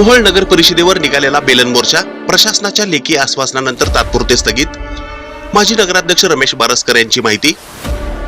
मोहोळ नगर परिषदेवर निघालेला बेलन मोर्चा प्रशासनाच्या लेखी आश्वासनानंतर तात्पुरते स्थगित. माजी नगराध्यक्ष रमेश बारसकर यांची माहिती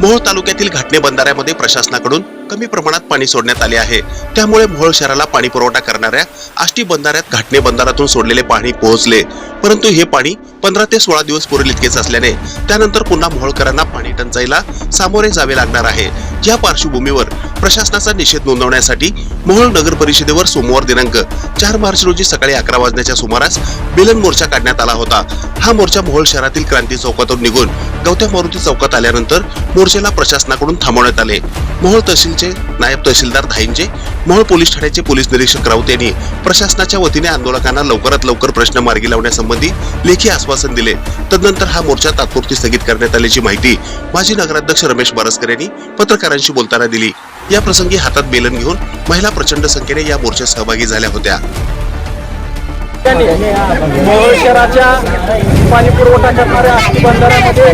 मोहोळ तालुक्यातील घाटणे बंधाऱ्यामध्ये प्रशासनाकडून कमी प्रमाणात पाणी सोडण्यात आले आहे. त्यामुळे मोहोळ शहराला पाणी पुरवठा करणाऱ्या आष्टी बंधाऱ्यात घाटणे बंधारातून सोडलेले पाणी पोहोचले. परंतु हे पाणी पंधरा ते सोळा दिवस पुरेल इतकेच असल्याने त्यानंतर पुन्हा मोहोळकरांना पाणी टंचाईला सामोरे जावे लागणार आहे. या पार्श्वभूमीवर प्रशासनाचा निषेध नोंदवण्यासाठी मोहोळ नगर परिषदेवर सोमवार दिनांक चार मार्च रोजी सकाळी अकरा वाजण्याच्या सुमारास बेलन मोर्चा काढण्यात आला होता. हा मोर्चा मोहोळ शहरातील क्रांती चौकातून निघून गवत्या मारुती चौकात आल्यानंतर मोर्चाला प्रशासनाकडून थांबवण्यात आले. मोहोळ तहसीलचे नायब तहसीलदार धाईंजे मोहोळ पोलीस ठाण्याचे पोलीस निरीक्षक राऊत यांनी प्रशासनाच्या वतीने आंदोलकांना लवकरात लवकर प्रश्न मार्गी लावण्यासंबंधी लेखी आश्वासन दिले. तदनंतर हा मोर्चा तात्पुरती स्थगित करण्यात आल्याची माहिती माजी नगराध्यक्ष रमेश बारसकर यांनी पत्रकारांशी बोलताना दिली. या प्रसंगी हातात बेलन घेऊन महिला प्रचंड संख्येने या मोर्चात सहभागी झाल्या होत्या. त्यांनी शहराच्या पाणी पुरवठा करणाऱ्या बंधाऱ्यामध्ये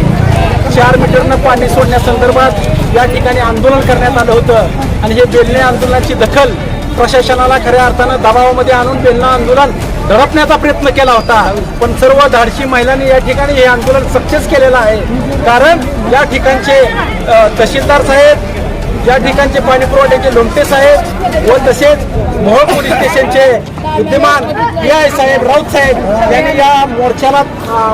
चार मीटरनं पाणी सोडण्यासंदर्भात या ठिकाणी आंदोलन करण्यात आलं होतं. आणि हे बेलणे आंदोलनाची दखल प्रशासनाला खऱ्या अर्थानं दबावामध्ये आणून बेलणं आंदोलन दडपण्याचा प्रयत्न केला होता. पण सर्व धाडशी महिलांनी या ठिकाणी हे आंदोलन सक्सेस केलेलं आहे. कारण या ठिकाणचे तहसीलदार साहेब या ठिकाणचे पाणी पुरवठ्याचे लोमटे साहेब व तसेच मोहोळ पोलीस स्टेशनचे विद्यमान पी आय साहेब राऊत साहेब यांनी या मोर्चाला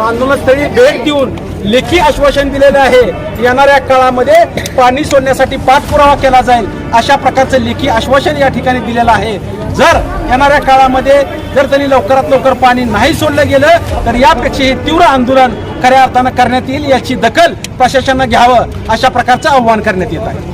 आंदोलनस्थळी भेट देऊन लेखी आश्वासन दिलेलं आहे. येणाऱ्या काळामध्ये पाणी सोडण्यासाठी पाठपुरावा केला जाईल अशा प्रकारचं लेखी आश्वासन या ठिकाणी दिलेलं आहे. जर येणाऱ्या काळामध्ये जर त्यांनी लवकरात लवकर पाणी नाही सोडलं गेलं तर यापेक्षा हे तीव्र आंदोलन खऱ्या अर्थानं करण्यात येईल याची दखल प्रशासनानं घ्यावं अशा प्रकारचं आव्हान करण्यात येत आहे.